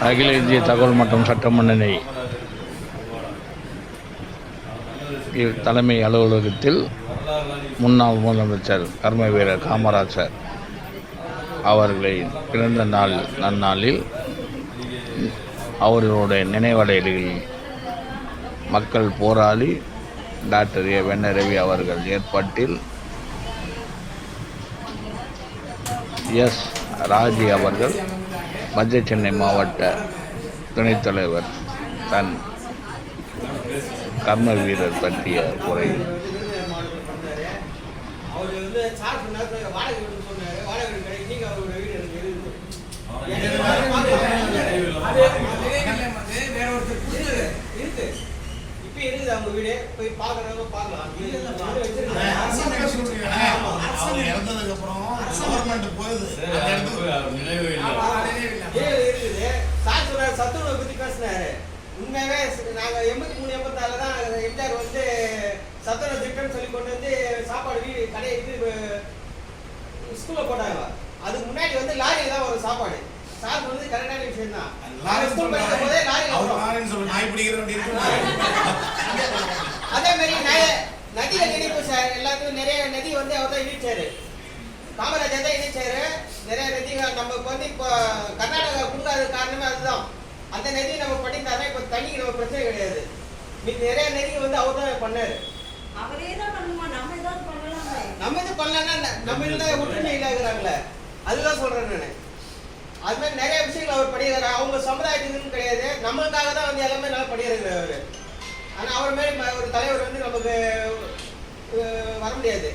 அகில இந்திய தகவல் மற்றும் சட்ட முன்னணி தலைமை அலுவலகத்தில் முன்னாள் முதலமைச்சர் கர்ம வீரர் காமராஜர் அவர்களை பிறந்த நாள் நன்னாளில் அவர்களுடைய நினைவடைகளில் மக்கள் போராளி டாக்டர் ஏ வெண்ணரவி அவர்கள் ஏற்பாட்டில் எஸ் ராஜி அவர்கள் மத்திய சென்னை மாவட்ட துணைத் தலைவர் தன் கர்ம வீரர் பற்றிய உரை. அவங்க வீடு போய் பாக்குறவங்க பார்க்கலாம் இறந்ததுக்கு அப்புறம் கவர்மெண்ட் போகுது ஸ்கூல்ல போட்டாங்க. அதுக்கு முன்னாடி வந்து லாரியில தான் வரும் சாப்பாடு. சார் சொன்னது கரெக்டான விஷயம் தான். லாரின்னு ஸ்கூல் படிக்கும் போதே வரும். லாரின்னு சொல்லி நாய் பிடிக்கிற வண்டி இருக்கு அதே மாதிரி நய- நதியில இணைப்பு சார். எல்லாத்துக்கும் நிறைய நதி வந்து அவர் தான் இணைச்சாரு காமராஜர் தான் இணைச்சாரு நிறைய நதிகள் நமக்கு வந்து இப்போ கர்நாடகா கொடுக்காத காரணமே அதுதான். அந்த நதியை நம்ம பண்ணியிருந்தாருன்னா இப்போ தண்ணிக்கு நம்ம பிரச்சனை கிடையாது. மீதி நிறைய நதிகள் வந்து அவர் தான் பண்ணாரு. அவரே தான் பண்ணுமா? நம்ம ஏதாவது பண்ணலாமே. நம்ம இது பண்ணலன்னா ந- நம்ம இருந்தால் ஒற்றுமை இல்லாகிறாங்களே அதுதான் சொல்றேன் நான். அது மாதிரி நிறைய விஷயங்கள் அவர் பண்ணியிருக்காரு. அவங்க சமுதாயத்துக்குன்னு கிடையாது. நம்மளுக்காக தான் வந்து எல்லாமே நல்லா படிக்கிறாரு அவரு. ஆனா அவர் மாதிரி ஒரு தலைவர் வந்து நமக்கு வர முடியாது.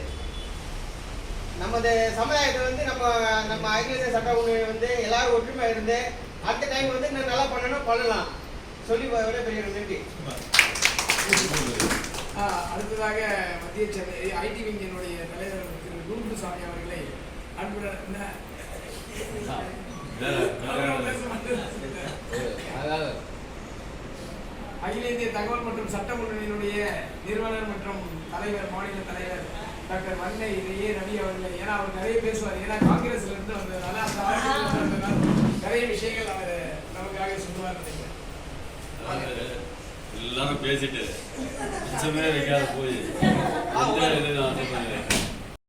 நமது சமுதாயத்தை வந்து நம்ம நம்ம அகில இந்திய சட்ட ஒன்று வந்து எல்லாரும் ஒற்றுமை இருந்து அடுத்த டைம் வந்து இன்னும் நல்லா பண்ணணும் பண்ணலாம். சொல்லி விட பெரிய நன்றி அடுத்ததாக மத்திய சென்னை ஐடி விங்கினுடைய தலைவர் திரு குருகுசாமி அவர்களை. அன்புடன் என்ன? அகில இந்திய தகவல் மற்றும் சட்ட முன்னணியினுடைய நிறுவனர் மற்றும் தலைவர் மாநில தலைவர் டாக்டர் வன்னை ஏ ரவி அவர்களை. ஏன்னா அவர் நிறைய பேசுவார். ஏன்னா காங்கிரஸ்ல இருந்து வந்ததுனால அந்த ஆட்சியில வந்ததுனால நிறைய விஷயங்கள் அவர் நமக்காக சொல்லுவார் நினைக்கிறேன். எல்லாரும் பேசிட்டு மிச்சமே வைக்காத போய் நான் பண்ணுறேன்